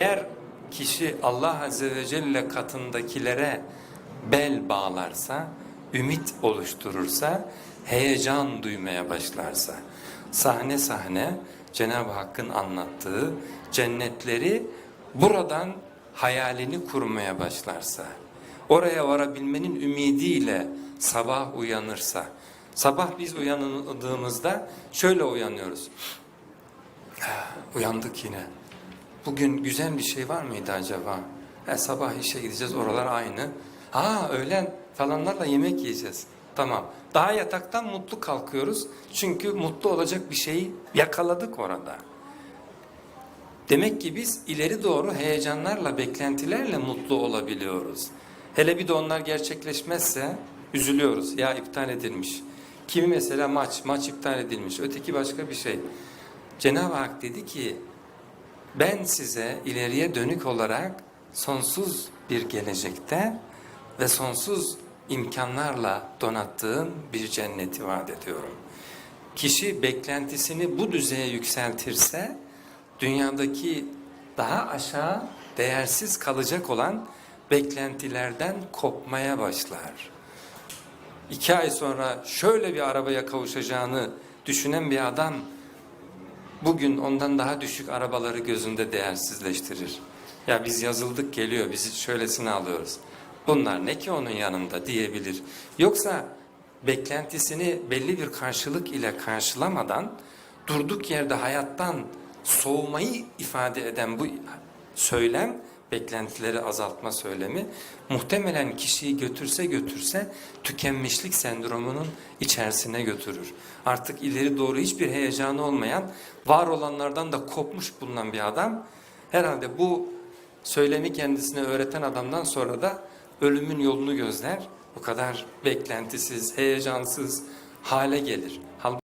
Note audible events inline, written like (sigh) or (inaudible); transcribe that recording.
Eğer kişi Allah Azze ve Celle katındakilere bel bağlarsa, ümit oluşturursa, heyecan duymaya başlarsa, sahne sahne Cenab-ı Hakk'ın anlattığı cennetleri buradan hayalini kurmaya başlarsa, oraya varabilmenin ümidiyle sabah uyanırsa, sabah biz uyandığımızda şöyle uyanıyoruz. (sighs) Uyandık yine. Bugün güzel bir şey var mıydı acaba? He, sabah işe gideceğiz oralar aynı. Ha öğlen falanlarla yemek yiyeceğiz. Tamam. Daha yataktan mutlu kalkıyoruz. Çünkü mutlu olacak bir şeyi yakaladık orada. Demek ki biz ileri doğru heyecanlarla, beklentilerle mutlu olabiliyoruz. Hele bir de onlar gerçekleşmezse üzülüyoruz. Ya iptal edilmiş. Kimi mesela maç, maç iptal edilmiş. Öteki başka bir şey. Cenab-ı Hak dedi ki ben size ileriye dönük olarak sonsuz bir gelecekte ve sonsuz imkanlarla donattığım bir cenneti vaat ediyorum. Kişi beklentisini bu düzeye yükseltirse dünyadaki daha aşağı değersiz kalacak olan beklentilerden kopmaya başlar. İki ay sonra şöyle bir arabaya kavuşacağını düşünen bir adam bugün ondan daha düşük arabaları gözünde değersizleştirir. Ya biz yazıldık geliyor, biz şöylesini alıyoruz. Bunlar ne ki onun yanında diyebilir. Yoksa beklentisini belli bir karşılık ile karşılamadan durduk yerde hayattan soğumayı ifade eden bu söylem beklentileri azaltma söylemi muhtemelen kişiyi götürse götürse tükenmişlik sendromunun içerisine götürür. Artık ileri doğru hiçbir heyecanı olmayan, var olanlardan da kopmuş bulunan bir adam herhalde bu söylemi kendisine öğreten adamdan sonra da ölümün yolunu gözler. Bu kadar beklentisiz, heyecansız hale gelir.